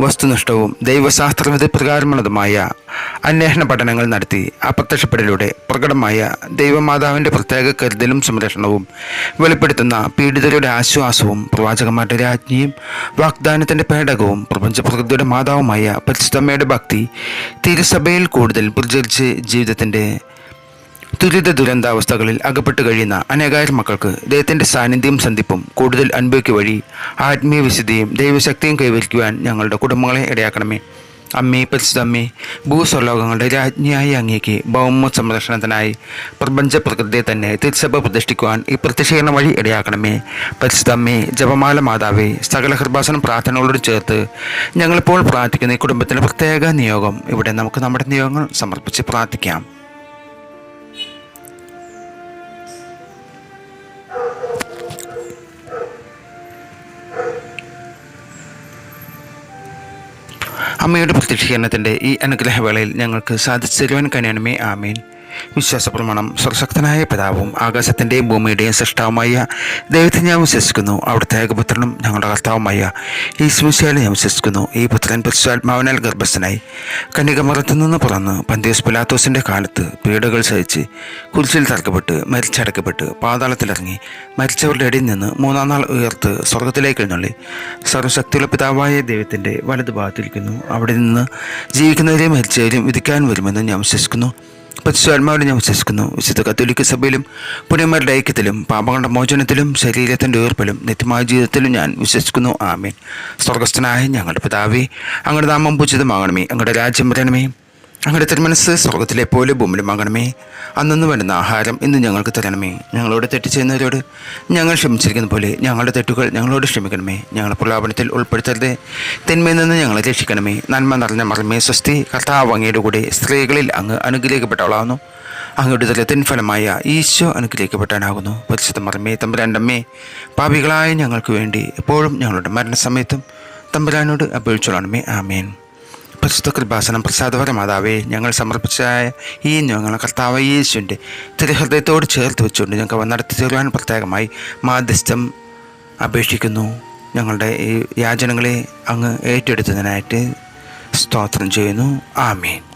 വസ്തുനിഷ്ഠവും ദൈവശാസ്ത്രവിധി പ്രകാരമുള്ളതുമായ അന്വേഷണ പഠനങ്ങൾ നടത്തി അപ്രത്യക്ഷപ്പെടലിലൂടെ പ്രകടമായ ദൈവമാതാവിന്റെ പ്രത്യേക കരുതലും സംരക്ഷണവും വെളിപ്പെടുത്തുന്ന പീഡിതരുടെ ആശ്വാസവും പ്രവാചകന്മാരുടെ രാജ്ഞിയും വാഗ്ദാനത്തിന്റെ പേടകവും പ്രപഞ്ച പ്രകൃതിയുടെ മാതാവുമായ പരിശുദ്ധമ്മയുടെ ഭക്തി തിരുസഭയിൽ കൂടുതൽ പ്രചരിച്ച് ജീവിതത്തിന്റെ ദുരിത ദുരന്താവസ്ഥകളിൽ അകപ്പെട്ടു കഴിയുന്ന അനേകായിരം മക്കൾക്ക് ദൈവത്തിന്റെ സാന്നിധ്യം സന്ധിപ്പും കൂടുതൽ അനുഭവിക്കുക വഴി ആത്മീയ വിശുദ്ധിയും ദൈവശക്തിയും കൈവരിക്കുവാൻ ഞങ്ങളുടെ കുടുംബങ്ങളെ ഇടയാക്കണമേ. അമ്മേ പരിശുദ്ധമ്മേ ഭൂസ്വലോകങ്ങളുടെ രാജ്ഞിയായ അങ്ങേക്ക് ഭൗമ സംരക്ഷണത്തിനായി പ്രപഞ്ച പ്രകൃതിയെ തന്നെ തിരുസഭ പ്രതിഷ്ഠിക്കുവാൻ ഈ പ്രത്യക്ഷീകരണ വഴി ഇടയാക്കണമേ. പരിശുദ്ധമ്മേ ജപമാല മാതാവേ സകല കൃപാസനം പ്രാർത്ഥനകളോട് ചേർത്ത് ഞങ്ങളിപ്പോൾ പ്രാർത്ഥിക്കുന്ന ഈ കുടുംബത്തിന്റെ പ്രത്യേക നിയോഗം ഇവിടെ നമുക്ക് നമ്മുടെ നിയോഗങ്ങൾ സമർപ്പിച്ച് പ്രാർത്ഥിക്കാം. അമ്മയുടെ പ്രത്യക്ഷീകരണത്തിന്റെ ഈ അനുഗ്രഹവേളയിൽ ഞങ്ങൾക്ക് സാധിച്ചു തരുവാൻ കനിയണമേ. ആമേൻ. വിശ്വാസപ്രമാണം സർശക്തനായ പിതാവും ആകാശത്തിന്റെയും ഭൂമിയുടെയും സൃഷ്ടാവുമായ ദൈവത്തെ ഞാൻ വിശ്വസിക്കുന്നു. അവിടുത്തെ ഏകപുത്രനും ഞങ്ങളുടെ കർത്താവുമായ ഈ സുവിശേഷം ഞാൻ വിശ്വസിക്കുന്നു. ഈ പുത്രൻ പരിശുദ്ധാത്മാവിനാൽ ഗർഭസ്ഥനായി കന്യകമറത്തു നിന്ന് പുറന്ന് പന്തിയോസ് പിലാത്തോസിന്റെ കാലത്ത് പീഡകൾ സഹിച്ച് കുരിശിൽ തറക്കപ്പെട്ട് മരിച്ചടക്കപ്പെട്ട് പാതാളത്തിലിറങ്ങി മരിച്ചവരുടെ ഇടയിൽ നിന്ന് മൂന്നാം നാൾ ഉയർത്ത് സ്വർഗത്തിലേക്ക് എഴുന്നള്ളി. സർവശക്തിയുള്ള പിതാവായ ദൈവത്തിന്റെ വലതു ഭാഗത്തിരിക്കുന്നു അവിടെ നിന്ന് ജീവിക്കുന്നവരെയും മരിച്ചവരെയും വിധിക്കാൻ വരുമെന്ന് ഞാൻ വിശ്വസിക്കുന്നു. പരിശുദ്ധാത്മാവിനെ ഞാൻ വിശ്വസിക്കുന്നു. വിശുദ്ധ കത്തോലിക്ക സഭയിലും പുണ്യന്മാരുടെ ഐക്യത്തിലും പാപങ്ങളുടെ മോചനത്തിലും ശരീരത്തിന്റെ ഉയർപ്പിലും നിത്യമായ ജീവിതത്തിലും ഞാൻ വിശ്വസിക്കുന്നു. ആമീൻ. സ്വർഗസ്ഥനായ ഞങ്ങളുടെ പിതാവേ അങ്ങയുടെ നാമം പൂജിതമാകണമേ. അങ്ങയുടെ രാജ്യം വരണമേ. അങ്ങയുടെ തിരുമനസ് സ്വർഗത്തിലെ പോലെ ഭൂമിയിലുമാകണമേ. അന്നു വേണ്ടുന്ന ആഹാരം ഇന്ന് ഞങ്ങൾക്ക് തരണമേ. ഞങ്ങളോട് തെറ്റ് ചെയ്യുന്നവരോട് ഞങ്ങൾ ക്ഷമിച്ചിരിക്കുന്ന പോലെ ഞങ്ങളുടെ തെറ്റുകൾ ഞങ്ങളോട് ക്ഷമിക്കണമേ. ഞങ്ങളെ പ്രലാപനത്തിൽ ഉൾപ്പെടുത്തരുത്. തിന്മയിൽ നിന്ന് ഞങ്ങളെ രക്ഷിക്കണമേ. നന്മ നിറഞ്ഞ മറമേ സ്വസ്തി കർത്താവ് കൂടെ സ്ത്രീകളിൽ അങ്ങ് അനുഗ്രഹിക്കപ്പെട്ടവളാകുന്നു അങ്ങയുടെ ദലത്തിൻ ഫലമായ ഈശോ അനുഗ്രഹിക്കപ്പെട്ടാനാകുന്നു. പരിശുദ്ധ മറമേ തമ്പുരാന്റമ്മേ പാപികളായ ഞങ്ങൾക്ക് വേണ്ടി എപ്പോഴും ഞങ്ങളുടെ മരണസമയത്തും തമ്പുരാനോട് അപേക്ഷിച്ചോളണമേ. ആമേൻ. പരിശുദ്ധ കൃപാസനം പ്രസാദപര മാതാവേ ഞങ്ങൾ സമർപ്പിച്ച ഈ ഞങ്ങൾ കർത്താവ് യേശുവിന്റെ തിരുഹൃദയത്തോട് ചേർത്ത് വെച്ചുകൊണ്ട് ഞങ്ങൾക്ക് വന്നടത്തി തീരുവാൻ പ്രത്യേകമായി മാധ്യസ്ഥം അപേക്ഷിക്കുന്നു. ഞങ്ങളുടെ ഈ യാചനകളെ അങ്ങ് ഏറ്റെടുത്തതിനായിട്ട് സ്തോത്രം ചെയ്യുന്നു. ആമേൻ.